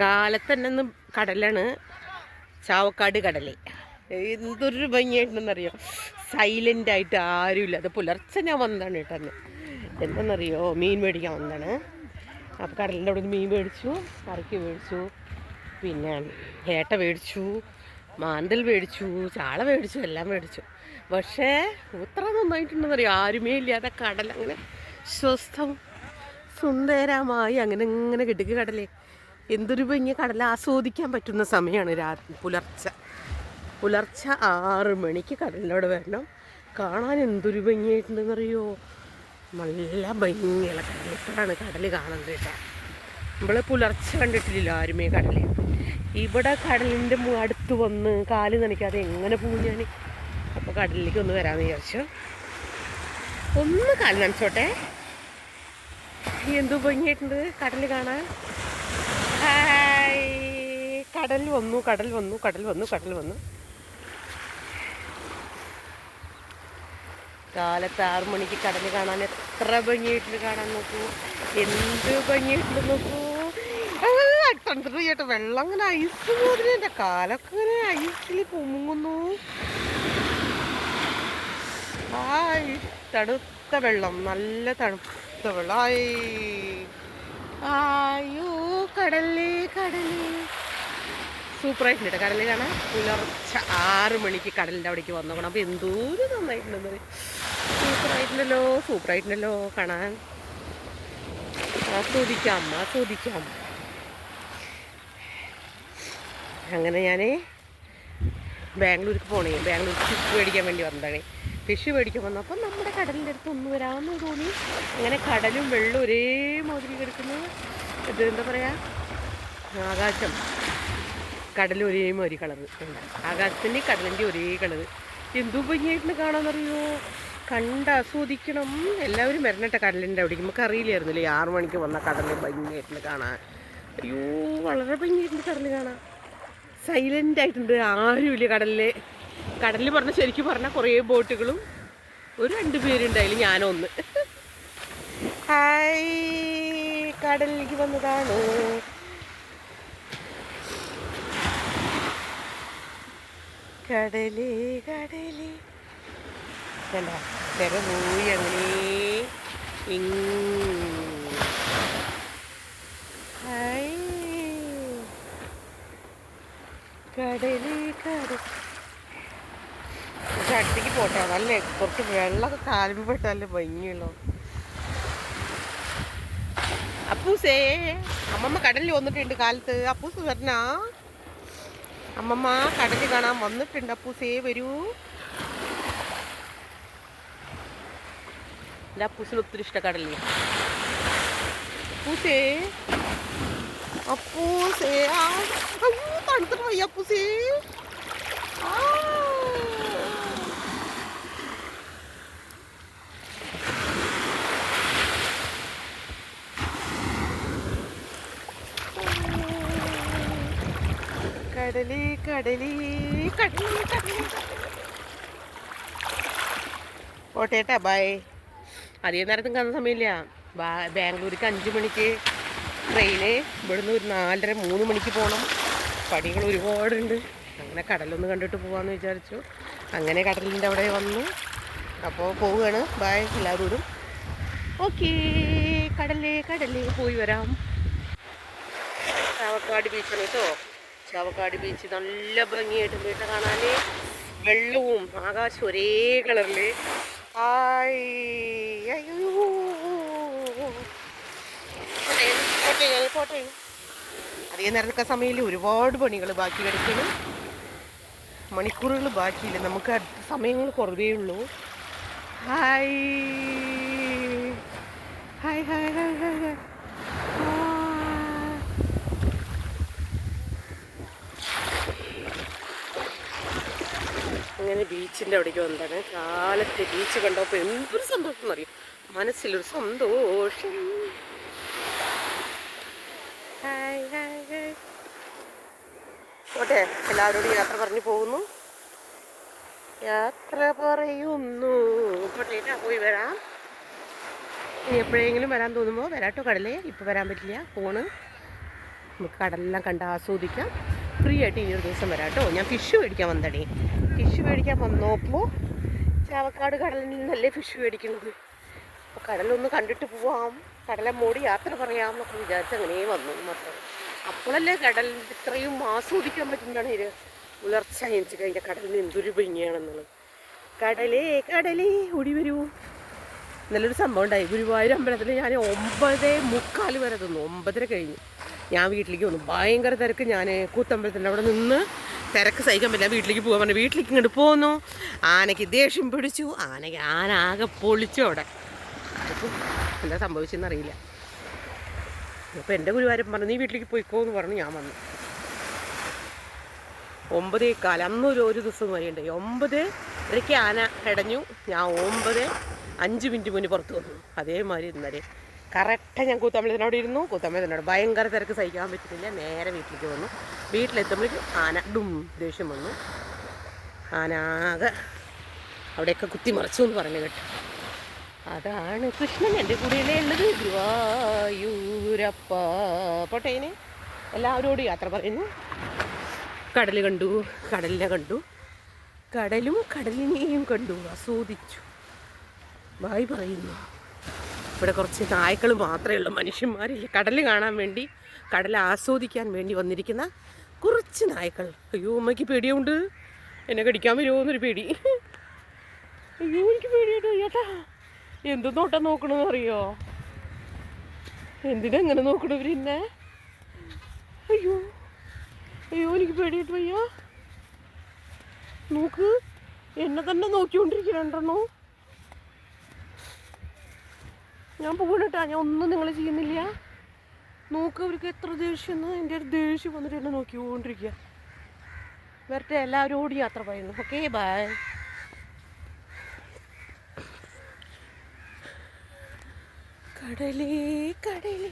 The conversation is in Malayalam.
കാലത്ത് കടലാണ്. ചാവക്കാട് കടൽ. എന്തൊരു ഭംഗിയായിട്ടുണ്ടെന്നറിയോ? സൈലന്റ് ആയിട്ട് ആരുമില്ല. അത് പുലർച്ചെ ഞാൻ വന്നതാണ് കേട്ടോ അന്ന്. എന്തെന്നറിയോ മീൻ മേടിക്കാൻ വന്നതാണ്. അപ്പോൾ കടലിന്റെ അവിടെ നിന്ന് മീൻ മേടിച്ചു കറിക്ക് മേടിച്ചു പിന്നെ ഏട്ട മേടിച്ചു മാന്തൽ മേടിച്ചു ചാള മേടിച്ചു എല്ലാം മേടിച്ചു. പക്ഷേ ഇത്ര നന്നായിട്ടുണ്ടെന്നറിയോ? ആരുമേ ഇല്ലാതെ കടൽ അങ്ങനെ സ്വസ്ഥം സുന്ദരമായി അങ്ങനെ ഇങ്ങനെ കിടക്കുക കടലേ. എന്തൊരു ഭംഗി. കടല ആസ്വദിക്കാൻ പറ്റുന്ന സമയമാണ് രാത്രി പുലർച്ചെ. പുലർച്ചെ ആറ് മണിക്ക് കടലിനോട് വരണം. കാണാൻ എന്തൊരു ഭംഗിയായിട്ടുണ്ടെന്നറിയോ? നല്ല ഭംഗിയുള്ള കടൽ ഇപ്പോഴാണ് കടൽ കാണുന്നത് കേട്ടോ. നമ്മളെ പുലർച്ചെ കണ്ടിട്ടില്ല ആരുമേ കടൽ ഇവിടെ കടലിന്റെ അടുത്ത് വന്ന് കാൽ നനയ്ക്കാതെ എങ്ങനെ പോകും ഞാൻ അപ്പോൾ കടലിലേക്ക് ഒന്ന് വരാമെന്ന് വിചാരിച്ചു. ഒന്ന് കാൽ നനച്ചോട്ടെ. എന്തു ഭംഗിയായിട്ടുണ്ട് കടൽ കാണാൻ? ഹായ് കടൽ വന്നു കടൽ വന്നു കടൽ വന്നു കടൽ വന്നു. കാലത്ത് ആറു മണിക്ക് കടൽ കാണാൻ എത്ര ഭംഗിയായിട്ട് കാണാൻ നോക്കൂ. എന്ത് ഭംഗിയായിട്ട് നോക്കൂ. തണുത്തിട്ട് വെള്ളം അങ്ങനെ ഐസ് പോലെ കാലൊക്കെ ഇങ്ങനെ ഐസിൽ പൊങ്ങുന്നു ഹായ് തണുത്ത വെള്ളം. നല്ല തണുത്ത വെള്ളം. ആയി ആയോ കടലേ കടലേ സൂപ്പറായിട്ടുണ്ട് കേട്ടോ കടലിൽ കാണാൻ പുലർച്ചെ ആറ് മണിക്ക് കടലിന്റെ അവിടേക്ക് വന്നോക്കണം. അപ്പോൾ എന്തോരം നന്നായിട്ടുണ്ടെന്ന് സൂപ്പറായിട്ടുണ്ടല്ലോ സൂപ്പറായിട്ടുണ്ടല്ലോ. കാണാൻ. ആസ്വദിക്കാം ആസ്വദിക്കാം. അങ്ങനെ ഞാൻ ബാംഗ്ലൂർക്ക് പോണേ. ബാംഗ്ലൂർ ചിപ്പ് മേടിക്കാൻ വേണ്ടി വന്നതാണ്. ഫിഷ് മേടിക്കാൻ വന്നപ്പോൾ നമ്മുടെ കടലിന്റെ അടുത്ത് ഒന്ന് വരാമെന്ന് തോന്നി. അങ്ങനെ കടലും വെള്ളം ഒരേ മാതിരി കിടക്കുന്നു. ഇത് എന്താ പറയുക ആകാശം. കടലും ഒരേ മാതിരി കളറ് ആകാശത്തിന്റെ കടലിന്റെ ഒരേ കളറ് എന്തു ഭംഗിയായിട്ട് കാണാമെന്നറിയോ? കണ്ട് ആസ്വദിക്കണം. എല്ലാവരും വരണട്ടെ കടലിന്റെ അവിടേക്ക്. നമുക്ക് അറിയില്ലായിരുന്നില്ലേ ആറു മണിക്ക് വന്ന കടലിൽ ഭംഗിയായിട്ടുണ്ട് കാണാൻ. അയ്യോ വളരെ ഭംഗിയായിട്ടുണ്ട് കടൽ കാണാൻ. സൈലന്റ് ആയിട്ടുണ്ട്. ആരുമില്ല കടലിൽ കടലിൽ പറഞ്ഞ ശരിക്കും പറഞ്ഞാൽ കുറേ ബോട്ടുകളും ഒരു രണ്ട് പേരുണ്ടായാലും ഞാനൊന്ന്. ഹായ് കടലിലേക്ക് വന്നതാണ്? കടലേ കടലേ. തിര പോയി അങ്ങനെ. ഹായ്. കടലേ കടൽ പക്ഷെ അടുത്തേക്ക് പോട്ടെ. അതല്ലേ കുറച്ച് വെള്ളമൊക്കെ കാലുമ്പോൾ പെട്ടല്ലേ ഭംഗിയുള്ളൂ. അപ്പൂസേ അമ്മമ്മ കടലിൽ വന്നിട്ടുണ്ട് കാലത്ത്. അപ്പൂസ് വരണാ. അമ്മമ്മ കടലിൽ കാണാൻ വന്നിട്ടുണ്ട്. അപ്പൂസേ വരൂ. എന്റെ അപ്പൂസിന് ഒത്തിരി ഇഷ്ട കടലിൽ അപ്പൂസേ അപ്പൂസേ തണുത്തിട്ട് പോയി അപ്പൂസേ. ആ. കടലേ കടലേ കടലി ഓട്ടേട്ടാ ബൈ അധികം നേരത്തും കാണുന്ന സമയമില്ല. ബാംഗ്ലൂർക്ക് അഞ്ച് മണിക്ക് ട്രെയിന് ഇവിടുന്ന് ഒരു നാലര മൂന്ന് മണിക്ക് പോകണം പടികൾ ഒരുപാടുണ്ട്. അങ്ങനെ കടലൊന്ന് കണ്ടിട്ട് പോകാമെന്ന് വിചാരിച്ചു. അങ്ങനെ കടലിന്റെ അവിടെ വന്നു. അപ്പോൾ പോവുകയാണ്. ബായ് എല്ലാവരോടും. ഓക്കേ കടലേ കടലേ പോയി വരാം. ചാവക്കാട് ബീച്ചാണ് കേട്ടോ ചാവക്കാട് ബീച്ച് നല്ല ഭംഗിയായിട്ട് വീട്ടിൽ കാണാൻ വെള്ളവും ആകാശം ഒരേ കളറിൽ അയ്യോ. പോട്ടെ പോട്ടെ പോട്ടെ അധികം നേരം നിൽക്കാൻ സമയമില്ല ഒരുപാട് പണികൾ ബാക്കി കിടക്കണം മണിക്കൂറുകൾ ബാക്കിയില്ല നമുക്ക് അടുത്ത സമയങ്ങൾ കുറവേ ഉള്ളൂ. Hi hi hi hi hi. അങ്ങനെ ബീച്ചിന്റെ അവിടേക്ക് വന്നതാണ്. കാലത്തെ ബീച്ച് കണ്ടപ്പോൾ എന്തൊരു സന്തോഷം എന്നറിയും? മനസ്സിലൊരു സന്തോഷം. ഓട്ടെ എല്ലാവരോടും യാത്ര പറഞ്ഞു പോകുന്നു. യാത്ര പറയുന്നു. പോട്ടെ പോയി വരാം. ഇനി എപ്പോഴെങ്കിലും വരാൻ തോന്നുമ്പോൾ വരാട്ടോ കടലേ. ഇപ്പോൾ വരാൻ പറ്റില്ല. ഫോണ് നമുക്ക് കടലെല്ലാം കണ്ട് ആസ്വദിക്കാം. ഫ്രീ ആയിട്ട് ഇനി ഒരു ദിവസം വരാം കേട്ടോ. ഞാൻ ഫിഷ് മേടിക്കാൻ വന്നടി. ഫിഷ് മേടിക്കാൻ വന്നപ്പോൾ ചാവക്കാട് കടലിൽ നിന്നല്ലേ ഫിഷ് മേടിക്കുന്നത്. അപ്പോൾ കടലൊന്ന് കണ്ടിട്ട് പോവാം. കടലെ മൂടി യാത്ര പറയാം എന്നൊക്കെ വിചാരിച്ച് അങ്ങനെ വന്നു മാത്രം. അപ്പോഴല്ലേ കടലിൽ ഇത്രയും ആസ്വദിക്കാൻ പറ്റുന്നതാണ് ഇത്. പുലർച്ച എനിക്ക് അതിന്റെ കടലിന് എന്തൊരു ഭംഗിയാണെന്നുള്ളത്. കടലേ കടലേ ഓടി വരൂ. നല്ലൊരു സംഭവം ഉണ്ടായി. ഗുരുവായൂർ അമ്പലത്തിൽ ഞാൻ ഒമ്പതേ മുക്കാൽ വരെ തിന്നു ഒമ്പതര കഴിഞ്ഞു. ഞാൻ വീട്ടിലേക്ക് വന്നു. ഭയങ്കര തിരക്ക്. ഞാൻ കൂത്തമ്പലത്തിന്റെ അവിടെ നിന്ന് തിരക്ക് സഹിക്കാൻ പറ്റില്ല. വീട്ടിലേക്ക് പോകാൻ പറഞ്ഞു. വീട്ടിലേക്ക് ഇങ്ങോട്ട് പോന്നു. ആനയ്ക്ക് ദേഷ്യം പിടിച്ചു. ആനയ്ക്ക് ആന ആകെ പൊളിച്ചു അവിടെ. എന്താ സംഭവിച്ചെന്ന് അറിയില്ല. അപ്പോൾ എന്റെ ഗുരുവായൂരം പറഞ്ഞു നീ വീട്ടിലേക്ക് പോയിക്കോ എന്ന് പറഞ്ഞു ഞാൻ വന്നു. ഒമ്പതേ കാലം അന്നൊരു ഒരു ദിവസം വരെയുണ്ട് ഒമ്പത് ഇടയ്ക്ക് ആന ഇടഞ്ഞു. ഞാൻ ഒമ്പത് അഞ്ച് മിനിറ്റ് മുന്നേ പുറത്ത് വന്നു. അതേമാതിരി ഇന്നലെ. കറക്റ്റ് ഞാൻ കൂത്തമ്പലത്തിനോട് ഇരുന്നു. കൂത്തമ്പലത്തിനോട് ഭയങ്കര തിരക്ക് സഹിക്കാൻ പറ്റുന്നില്ല നേരെ വീട്ടിലേക്ക് വന്നു. വീട്ടിലെത്തുമ്പോഴേക്കും ആന ഡും ദേഷ്യം വന്നു. ആനാകെ അവിടെയൊക്കെ കുത്തിമറിച്ചു എന്ന് പറഞ്ഞു കേട്ടു. അതാണ് കൃഷ്ണൻ എന്റെ കൂടെയല്ലേ ഉള്ളത്. ഗുരുവായൂരപ്പ. പോട്ടേനെ എല്ലാവരോടും യാത്ര പറയുന്നു. കടൽ കണ്ടു കടലിനെ കണ്ടു. കടലും കടലിനെയും കണ്ടു. ആസ്വദിച്ചു. ബായ് പറയുന്നു. ഇവിടെ കുറച്ച് നായ്ക്കൾ മാത്രമേ ഉള്ളൂ. മനുഷ്യന്മാരില്ല? കടൽ കാണാൻ വേണ്ടി കടൽ ആസ്വദിക്കാൻ വേണ്ടി വന്നിരിക്കുന്ന കുറച്ച് നായ്ക്കൾ. അയ്യോ അമ്മയ്ക്ക് പേടിയുണ്ട്. എന്നെ കടിക്കാൻ വരുമോ എന്നൊരു പേടി. അയ്യോ എനിക്ക് പേടിയുണ്ട്. ചേട്ടാ എന്ത് നോട്ടാ നോക്കണമെന്ന് അറിയോ? എന്തിനാ എങ്ങനെ നോക്കണവർ എന്നെ അയ്യോ അയ്യോ എനിക്ക് പേടിയിട്ട് വയ്യ. നോക്ക് എന്നെ തന്നെ നോക്കിക്കൊണ്ടിരിക്കണോ ഞാൻ പോകണട്ടാ. ഞാൻ ഒന്നും നിങ്ങൾ ചെയ്യുന്നില്ല. നോക്ക് അവർക്ക് എത്ര ദേഷ്യം എന്റെ ഒരു ദേഷ്യം വന്നിട്ട് എന്നെ നോക്കിക്കൊണ്ടിരിക്കുക. വരട്ടെ എല്ലാവരോടും യാത്ര പറയുന്നു. ഓക്കെ ബൈ കടലേ കടലേ.